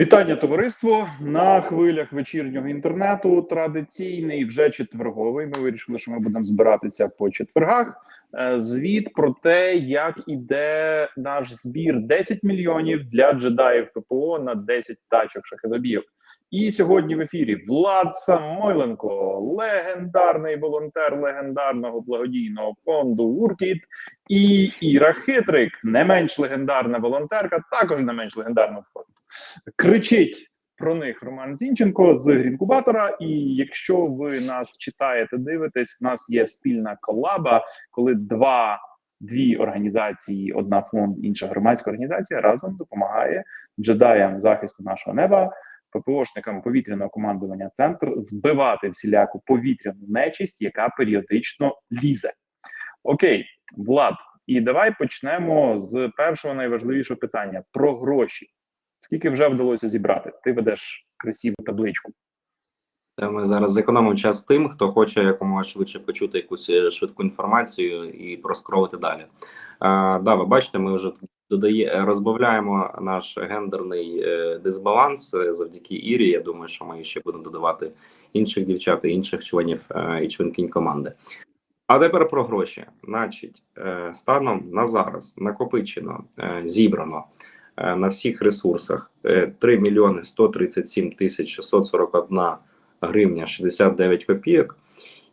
Вітання, товариство на хвилях вечірнього інтернету. Традиційний вже четверговий. Ми вирішили, що ми будемо збиратися по четвергах. Е, Звіт про те, як іде наш збір 10 мільйонів для джедаїв ППО на 10 тачок шахедобів. І сьогодні в ефірі Влад Самойленко, легендарний волонтер легендарного благодійного фонду Уркіт, і Іра Хитрик, не менш легендарна волонтерка, також не менш легендарного фонду. Кричить про них Роман Зінченко з Грінкубатора. І якщо ви нас читаєте, дивитесь, в нас є спільна колаба, коли два. Дві організації, одна фонд, інша громадська організація разом допомагає джедаям захисту нашого неба, ППОшникам повітряного командування центр збивати всіляку повітряну нечисть, яка періодично лізе. Окей, Влад, і давай почнемо з першого найважливішого питання про гроші. Скільки вже вдалося зібрати? Ти ведеш красиву табличку. Ми зараз зекономимо час тим, хто хоче якомога швидше почути якусь е, швидку інформацію і проскролити далі. А, да, ви бачите, ми вже додає розбавляємо наш гендерний е, дисбаланс е, завдяки Ірі. Я думаю, що ми ще будемо додавати інших дівчат інших членів е, і членкинь команди. А тепер про гроші. Значить, е, станом на зараз накопичено, е, зібрано на всіх ресурсах е, 3 мільйони 137 тисяч 641 гривня 69 копійок.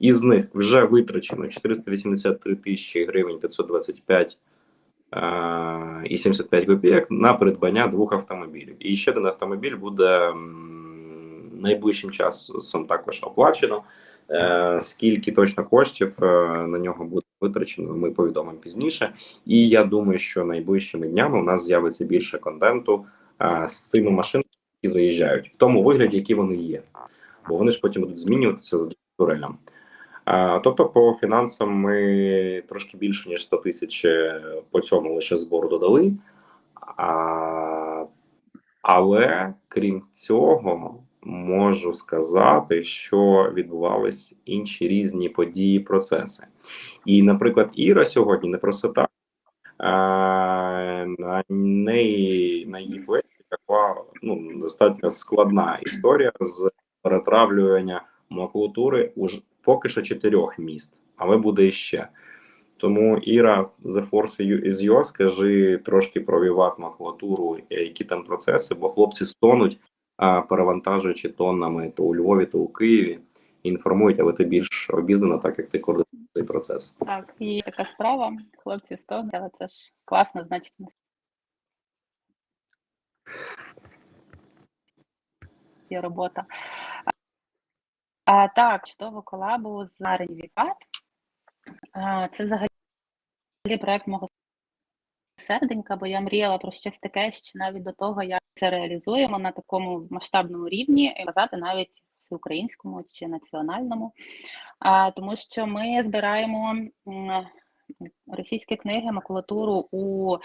Із них вже витрачено 483 тисячі гривень 525 е, і 75 копійок на придбання двох автомобілів. І ще один автомобіль буде найближчим часом також оплачено. Е, скільки точно коштів е, на нього буде витрачено, ми повідомимо пізніше. І я думаю, що найближчими днями у нас з'явиться більше контенту е, з цими машинами, які заїжджають в тому вигляді, які вони є бо вони ж потім будуть змінюватися за турелям. А, тобто, по фінансам ми трошки більше ніж 100 тисяч е, по цьому лише збору додали. А, але крім цього, можу сказати, що відбувались інші різні події, процеси. І, наприклад, Іра сьогодні не просто так. На неї на її плечі така ну, достатньо складна історія з перетравлювання макулатури уже поки що чотирьох міст, але буде іще. Тому Іра, The Force is yours, скажи трошки про віват макулатуру, які там процеси, бо хлопці стонуть, перевантажуючи тоннами то у Львові, то у Києві. Інформують, але ти більш обізнана, так як ти координуєш цей процес. Так, і така справа. Хлопці 100, але це ж класно, значить. Є робота. А, так, чудову колабу з Арені Віпат. Це взагалі проект мого серденька, бо я мріяла про щось таке ще навіть до того, як це реалізуємо на такому масштабному рівні, і казати навіть всеукраїнському чи національному. А, тому що ми збираємо російські книги, макулатуру у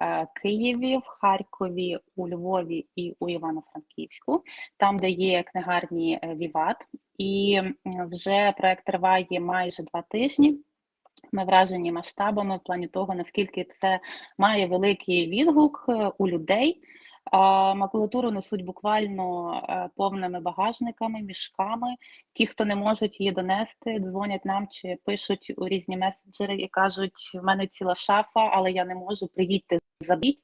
е, Києві, в Харкові, у Львові і у Івано-Франківську, там, де є книгарні е, Віват. І вже проект триває майже два тижні. Ми вражені масштабами в плані того, наскільки це має великий відгук е, у людей. Макулатуру несуть буквально е, повними багажниками, мішками. Ті, хто не можуть її донести, дзвонять нам чи пишуть у різні месенджери і кажуть: в мене ціла шафа, але я не можу, приїдьте, забіть.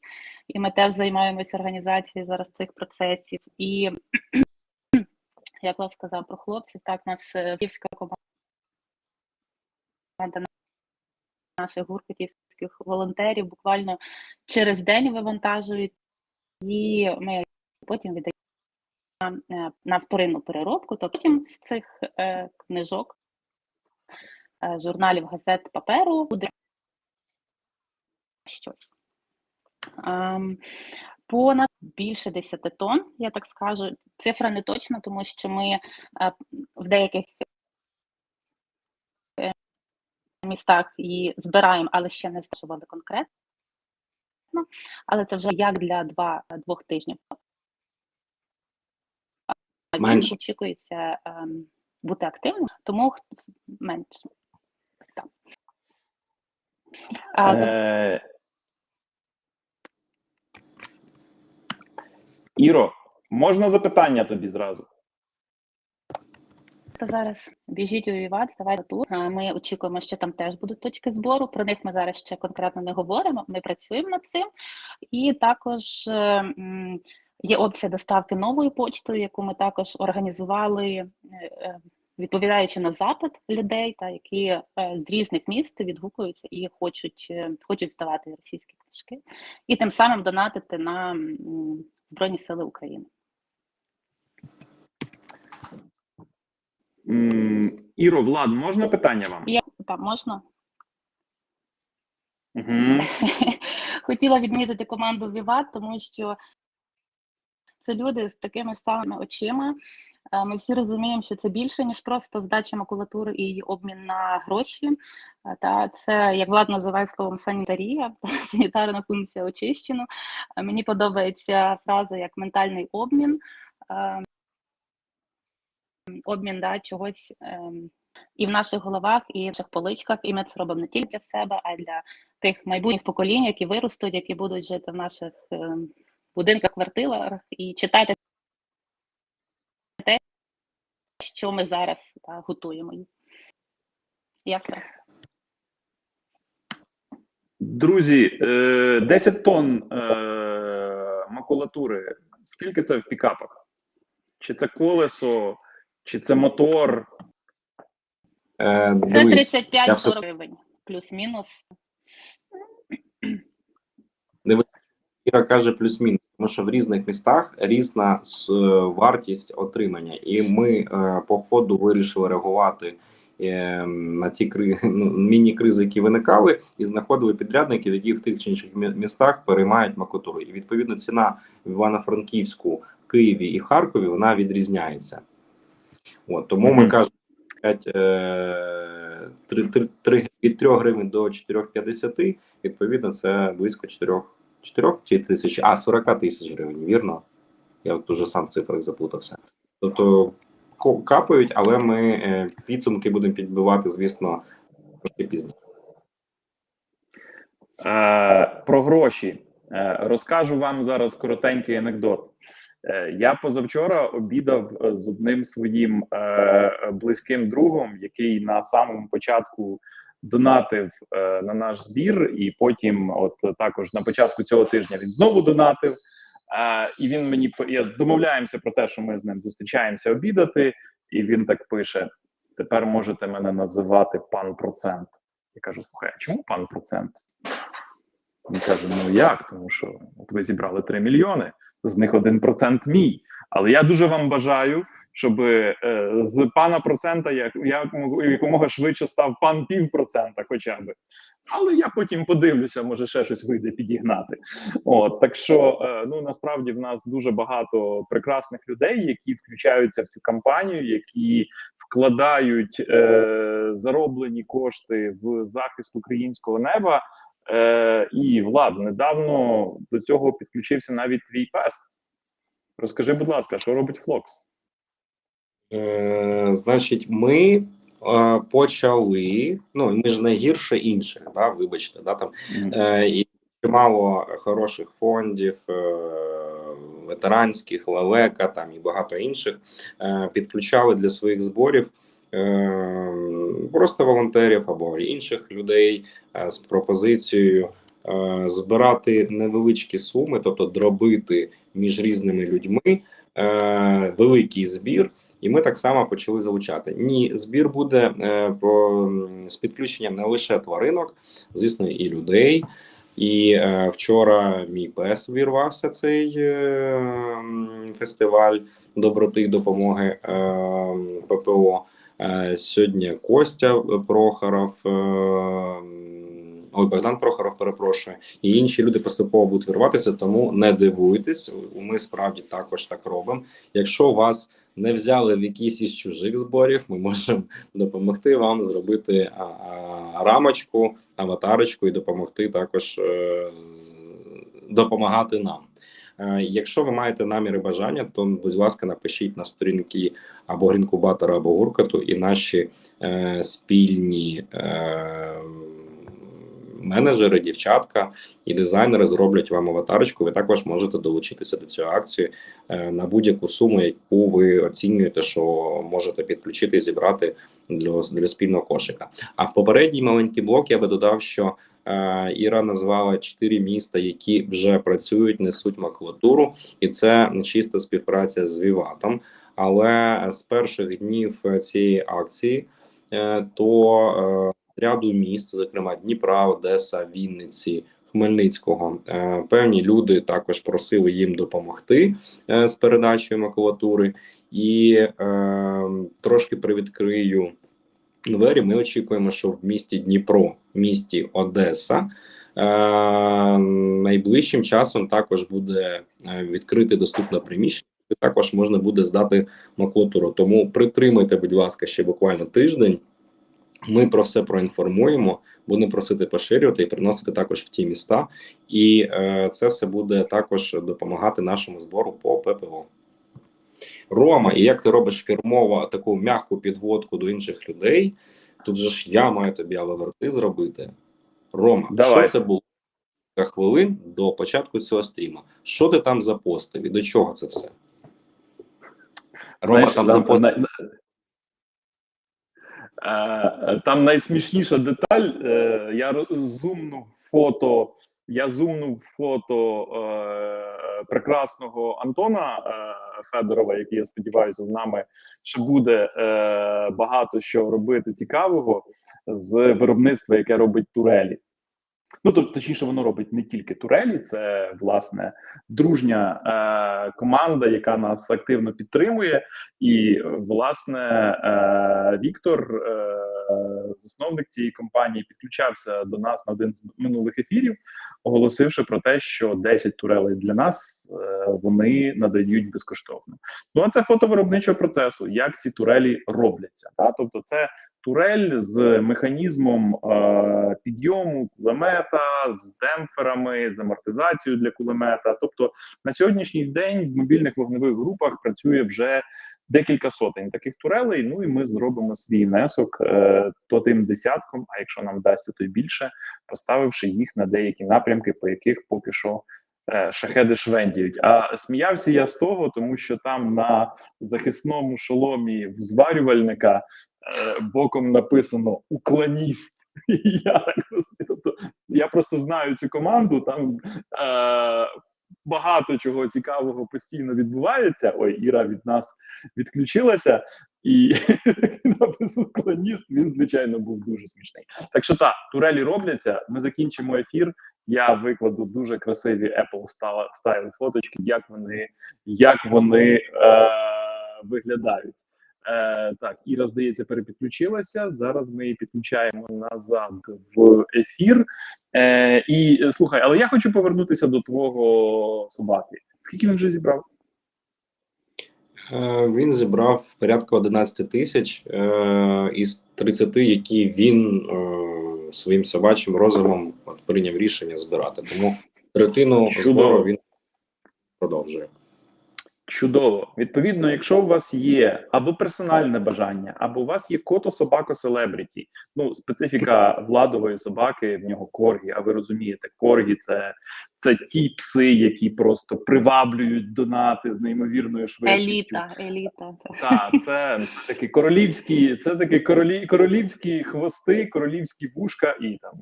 І ми теж займаємося організацією зараз цих процесів. І як Влад сказав про хлопців, так нас е, київська команда наших гуркутівських волонтерів буквально через день вивантажують і ми потім віддаємо на, на вторинну переробку, то потім з цих е, книжок, е, журналів, газет, паперу буде щось. Ем, понад більше 10 тонн, я так скажу. Цифра не точна, тому що ми е, в деяких е, містах її збираємо, але ще не зашивали конкретно. Але це вже як для два, двох тижнів. Він Менше. очікується ем, бути активним, тому менше. Так. А, Е, Іро, Можна запитання тобі зразу? То зараз біжіть у Віват, ставайте тут. Ми очікуємо, що там теж будуть точки збору. Про них ми зараз ще конкретно не говоримо. Ми працюємо над цим. І також е, є опція доставки новою почтою, яку ми також організували, е, е, відповідаючи на запит людей, та які з різних міст відгукуються і хочуть, хочуть здавати російські книжки, і тим самим донатити на Збройні Сили України. Іро, Влад, можна питання вам? Є там можна? Угу. Хотіла відмітити команду Віват, тому що це люди з такими самими очима. Е, Ми всі розуміємо, що це більше ніж просто здача макулатури і її обмін на гроші. Е, Та це як влад називає словом санітарія, санітарна функція очищено. Е, Мені подобається фраза як ментальний обмін. Е, Обмін да, чогось ем, і в наших головах, і в наших поличках. І ми це робимо не тільки для себе, а й для тих майбутніх поколінь, які виростуть, які будуть жити в наших е, будинках, квартирах, і читати те, що ми зараз та, готуємо. Я все. Друзі, е, 10 тонн е, макулатури. Скільки це в пікапах? Чи це колесо, чи це мотор? Е, Це дивись, я 35-40 гривень, плюс-мінус. Іра каже плюс-мінус, тому що в різних містах різна с- вартість отримання, і ми е, по ходу вирішили реагувати е, на ті кри... ну, міні-кризи, які виникали, і знаходили підрядників, які в тих чи інших мі- містах переймають макулатуру. І відповідно ціна в Івано-Франківську, Києві і Харкові вона відрізняється. От тому ми кажемо 5, е, 3, 3, 3, від 3 гривень до 4,50, відповідно, це близько 4 4 тисяч, а 40 тисяч гривень, вірно? Я от уже сам в цифрах заплутався. Тобто капають, але ми е, підсумки будемо підбивати, звісно, трошки пізніше. Е, про гроші. Е, розкажу вам зараз коротенький анекдот. Е, я позавчора обідав е, з одним своїм е, близьким другом, який на самому початку донатив е, на наш збір, і потім, от також на початку цього тижня, він знову донатив. Е, і він мені я домовляємося про те, що ми з ним зустрічаємося обідати, і він так пише: тепер можете мене називати пан процент. Я кажу: слухай, чому пан процент? Він каже: Ну як? Тому що от ви зібрали 3 мільйони, з них 1% мій. Але я дуже вам бажаю, щоб е, з пана процента як мог- якомога швидше став пан півпроцента, хоча б. Але я потім подивлюся, може ще щось вийде підігнати. От так що е, ну насправді в нас дуже багато прекрасних людей, які включаються в цю кампанію, які вкладають е, зароблені кошти в захист українського неба. Е, і Влад, недавно до цього підключився навіть твій пес. Розкажи, будь ласка, що робить Флокс? Е, значить, ми е, почали. Ну, ми ж не гірше інших, да, вибачте, да, там Е, і чимало хороших фондів, е, ветеранських, лелека там і багато інших е, підключали для своїх зборів е, просто волонтерів або інших людей е, з пропозицією е, збирати невеличкі суми, тобто дробити між різними людьми е, великий збір. І ми так само почали залучати. Ні, збір буде е, по, з підключенням не лише тваринок, звісно, і людей. І е, вчора мій пес увірвався цей е, фестиваль доброти і допомоги е, ППО. Е, сьогодні Костя Прохоров, е, ой, Богдан Прохоров, перепрошую, і інші люди поступово будуть вирватися, тому не дивуйтесь, ми справді також так робимо. Якщо вас не взяли в якісь із чужих зборів, ми можемо допомогти вам зробити рамочку, аватарочку і допомогти також е, допомагати нам. Е, Якщо ви маєте наміри бажання, то будь ласка, напишіть на сторінки або Грінкубатора, або Гуркату, і наші е, спільні е, менеджери, дівчатка і дизайнери зроблять вам аватарочку. Ви також можете долучитися до цієї акції е, на будь-яку суму, яку ви оцінюєте, що можете підключити і зібрати для, для спільного кошика. А в попередній маленький блок я би додав, що е, Іра назвала чотири міста, які вже працюють, несуть макулатуру, і це чиста співпраця з Віватом. Але з перших днів цієї акції е, то ряду міст, зокрема Дніпра, Одеса, Вінниці, Хмельницького, е, певні люди також просили їм допомогти е, з передачею макулатури, і е, трошки привідкрию двері. Ми очікуємо, що в місті Дніпро, місті Одеса. Е, найближчим часом також буде е, відкрите доступне приміщення. Також можна буде здати макулатуру. Тому притримайте, будь ласка, ще буквально тиждень. Ми про все проінформуємо, будемо просити поширювати і приносити також в ті міста, і е, це все буде також допомагати нашому збору по ППО. Рома, і як ти робиш фірмово таку м'яку підводку до інших людей? Тут же ж я маю тобі алаверти зробити. Рома, Давай. що це було кілька хвилин до початку цього стріма? Що ти там запостив і до чого це все? Рома Знаєш, там, запостив. Е, Там найсмішніша деталь. е, Я зумнув фото. Я зумнув фото е, прекрасного Антона е, Федорова, який я сподіваюся з нами ще буде е, багато що робити цікавого з виробництва, яке робить турелі. Ну тобто, точніше, воно робить не тільки турелі, це власне дружня е, команда, яка нас активно підтримує. І власне е, Віктор, е, засновник цієї компанії, підключався до нас на один з минулих ефірів, оголосивши про те, що 10 турелей для нас е, вони надають безкоштовно. Ну а це фото виробничого процесу, як ці турелі робляться. Та? Тобто, це турель з механізмом е, підйому кулемета, з демпферами, з амортизацією для кулемета. Тобто на сьогоднішній день в мобільних вогневих групах працює вже декілька сотень таких турелей. Ну і ми зробимо свій внесок е, то тим десятком, а якщо нам вдасться, то й більше, поставивши їх на деякі напрямки, по яких поки що. е, Шахеди швендіють. А сміявся я з того, тому що там на захисному шоломі зварювальника боком написано уклоніст. Я я просто знаю цю команду. Там е, багато чого цікавого постійно відбувається. Ой, Іра від нас відключилася, і напис уклоніст він звичайно був дуже смішний. Так що так, турелі робляться. Ми закінчимо ефір. Я викладу дуже красиві Apple стайл фоточки, як вони, як вони е, виглядають. Е, так, Іра, здається, перепідключилася. Зараз ми її підключаємо назад в ефір. Е, і слухай, але я хочу повернутися до твого собаки. Скільки він вже зібрав? Е, Він зібрав порядка 11 тисяч е, із 30, які він е, своїм собачим розумом от, прийняв рішення збирати. Тому третину збору він продовжує. Чудово. Відповідно, якщо у вас є або персональне бажання, або у вас є кото собако селебріті. Ну, специфіка владової собаки в нього коргі. А ви розумієте, коргі це, це ті пси, які просто приваблюють донати з неймовірною швидкістю. Еліта, еліта. Так, це, це такі королівські, це такі королі, королівські хвости, королівські вушка і там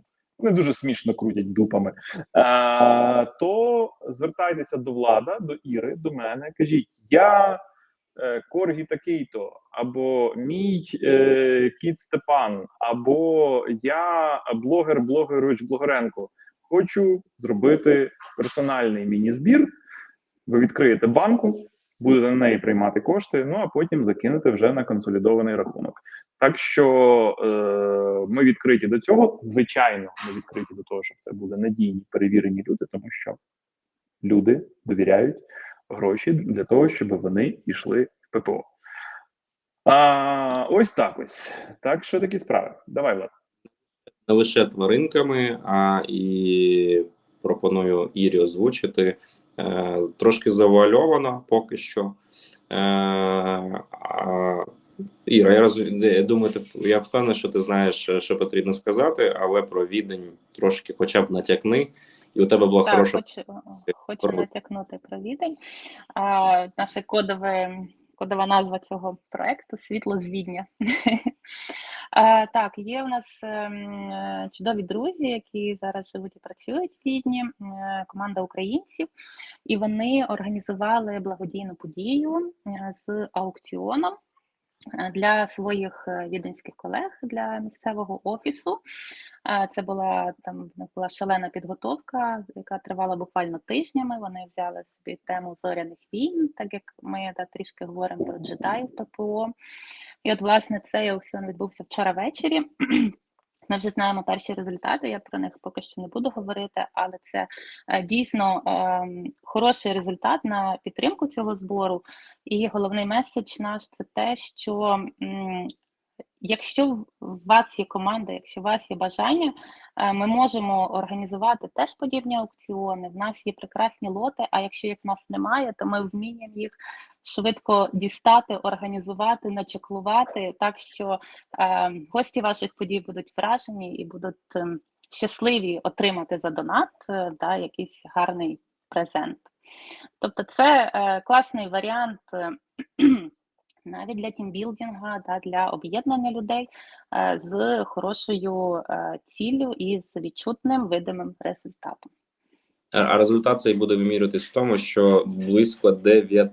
вони дуже смішно крутять дупами. Е, то звертайтеся до влада, до Іри, до мене. Кажіть, я е, Коргі такий-то, або мій е, кіт Степан, або я блогер, блогеруч Блогоренко. Хочу зробити персональний міні-збір. Ви відкриєте банку, будете на неї приймати кошти, ну а потім закинути вже на консолідований рахунок. Так що е, ми відкриті до цього. Звичайно, ми відкриті до того, щоб це були надійні перевірені люди, тому що люди довіряють гроші для того, щоб вони йшли в ППО. А, ось так ось. Так що такі справи. Давай, Влад. Не лише тваринками, а і пропоную Ірі озвучити трошки завуальовано поки що. Е, Іра, я розумію, я думаю, ти я впевнений, що ти знаєш, е, що потрібно сказати, але про відень трошки, хоча б натякни, і у тебе була Так, хороша хочу, хочу натякнути про відень. А, наше кодове, кодова назва цього проекту Світло з Відня. А, так, є у нас ем, е, чудові друзі, які зараз живуть і працюють в Відні, е, команда українців, і вони організували благодійну подію е, з аукціоном. е, для своїх е, віденських колег для місцевого офісу. Е, Це була там була шалена підготовка, яка тривала буквально тижнями. Вони взяли собі тему зоряних війн, так як ми да, трішки говоримо про джедаїв ППО. І от, власне, цей аукціон відбувся вчора ввечері. Ми вже знаємо перші результати. Я про них поки що не буду говорити, але це е, дійсно ем, хороший результат на підтримку цього збору. І головний меседж наш це те, що якщо в вас є команда, якщо у вас є бажання, е, ми можемо організувати теж подібні аукціони. В нас є прекрасні лоти. А якщо їх в нас немає, то ми вміємо їх швидко дістати, організувати, начеклувати, так що е, гості ваших подій будуть вражені і будуть е, щасливі отримати за донат е, да, якийсь гарний презент. Тобто, це е, класний варіант. е, навіть для тімбілдинга, да, для об'єднання людей е, з хорошою е, ціллю і з відчутним видимим результатом. А- А результат цей буде вимірюватись в тому, що близько 9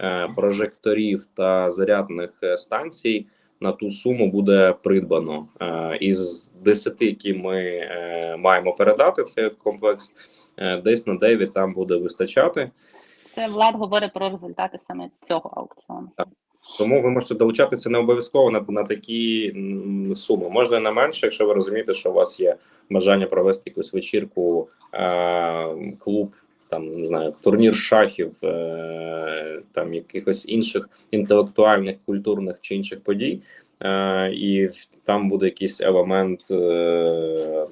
е, прожекторів та зарядних е, станцій на ту суму буде придбано. Е, Із 10, які ми е, маємо передати цей комплекс, е, десь на 9 там буде вистачати. Це Влад говорить про результати саме цього аукціону. Тому ви можете долучатися не обов'язково на, на такі суми. Можна і на менше, якщо ви розумієте, що у вас є бажання провести якусь вечірку, е, клуб, там не знаю, турнір шахів, е, там якихось інших інтелектуальних, культурних чи інших подій. Е, і там буде якийсь елемент е,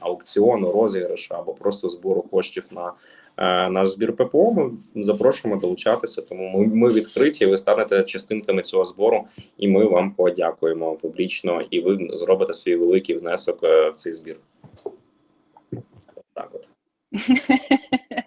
аукціону, розіграшу або просто збору коштів на наш збір ППО. Ми запрошуємо долучатися. Тому ми, ми відкриті. Ви станете частинками цього збору, і ми вам подякуємо публічно. І ви зробите свій великий внесок е, в цей збір. Так, от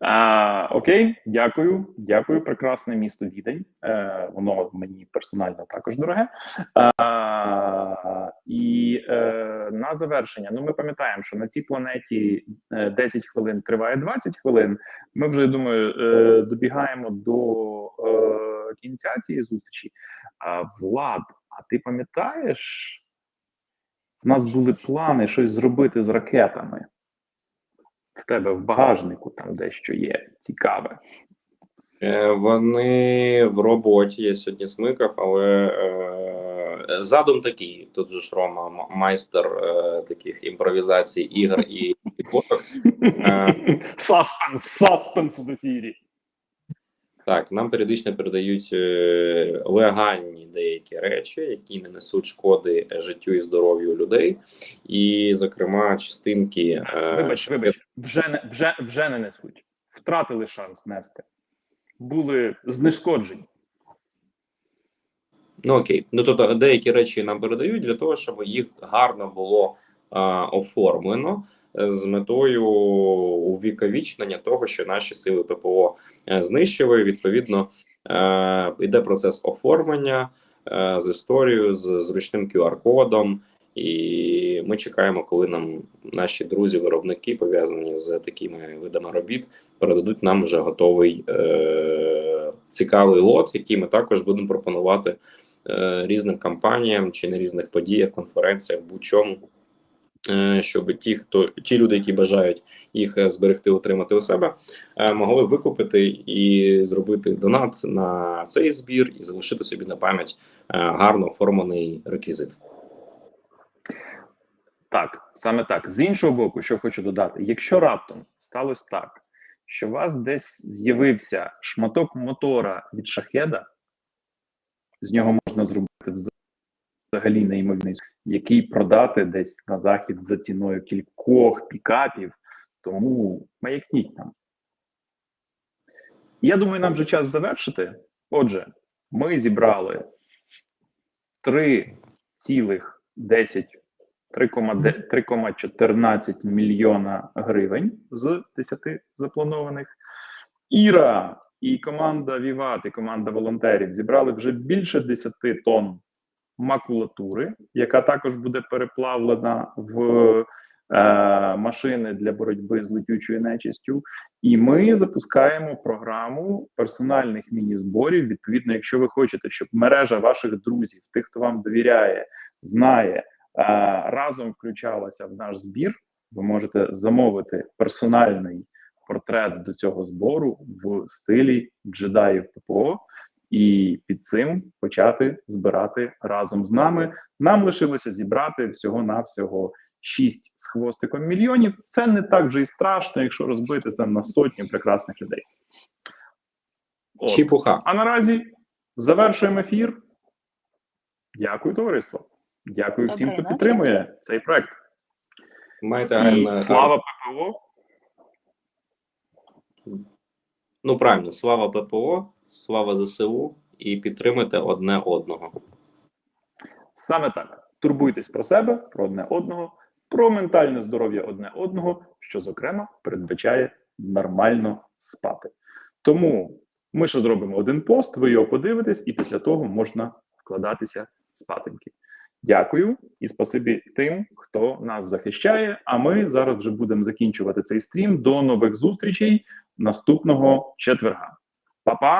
а, окей, дякую. Дякую. Прекрасне місто Відень. Е, воно мені персонально також дороге. А, і е, на завершення. Ну, ми пам'ятаємо, що на цій планеті е, 10 хвилин триває 20 хвилин. Ми вже я думаю, е, добігаємо до е, кінця цієї зустрічі. А Влад, а ти пам'ятаєш? У нас були плани щось зробити з ракетами. В тебе в багажнику там дещо є цікаве. Е, Вони в роботі. Я сьогодні смикав, але е, задум такий. Тут же ж Рома майстер е, таких імпровізацій ігор і підводок. Саспенс, саспенс в ефірі. Так, нам періодично передають е, легальні деякі речі, які не несуть шкоди життю і здоров'ю людей, і, зокрема, частинки. е, Вибач, вибач, вже не вже, вже не несуть. Втратили шанс нести. Були знешкоджені. Ну окей, ну тобто деякі речі нам передають для того, щоб їх гарно було а, оформлено е, з метою увіковічнення того, що наші сили ППО е, знищили. Відповідно, е, йде процес оформлення е, з історією, з зручним QR-кодом. І ми чекаємо, коли нам наші друзі-виробники, пов'язані з такими видами робіт, передадуть нам вже готовий е- цікавий лот, який ми також будемо пропонувати е, різним кампаніям чи на різних подіях, конференціях, будь-чому, е, щоб ті, хто ті люди, які бажають їх е, зберегти, утримати у себе, е, могли викупити і зробити донат на цей збір і залишити собі на пам'ять е, гарно оформлений реквізит. Так, саме так. З іншого боку, що хочу додати, якщо раптом сталося так, що у вас десь з'явився шматок мотора від шахеда, з нього можна зробити вз- взагалі неймовірний, який продати десь на захід за ціною кількох пікапів, тому маякніть нам. Я думаю, нам вже час завершити. Отже, ми зібрали 3,10 3,9 3,14 мільйона гривень з 10 запланованих. Іра і команда Віват, і команда волонтерів зібрали вже більше 10 тонн макулатури, яка також буде переплавлена в е, машини для боротьби з летючою нечистю. І ми запускаємо програму персональних міні-зборів. Відповідно, якщо ви хочете, щоб мережа ваших друзів, тих, хто вам довіряє, знає, е, разом включалася в наш збір, ви можете замовити персональний портрет до цього збору в стилі джедаїв ППО. І під цим почати збирати разом з нами. Нам лишилося зібрати всього навсього 6 з хвостиком мільйонів. Це не так вже і страшно, якщо розбити це на сотні прекрасних людей. От. Чіпуха. А наразі завершуємо ефір. Дякую, товариство. Дякую всім, хто підтримує цей проект. Маєте гарне слава ППО. Ну правильно, слава ППО, слава ЗСУ і підтримуйте одне одного. Саме так. Турбуйтесь про себе, про одне одного, про ментальне здоров'я одне одного, що, зокрема, передбачає нормально спати. Тому ми ще зробимо один пост, ви його подивитесь, і після того можна вкладатися спатеньки. Дякую і спасибі тим, хто нас захищає. А ми зараз вже будемо закінчувати цей стрім. До нових зустрічей наступного четверга. Па-па!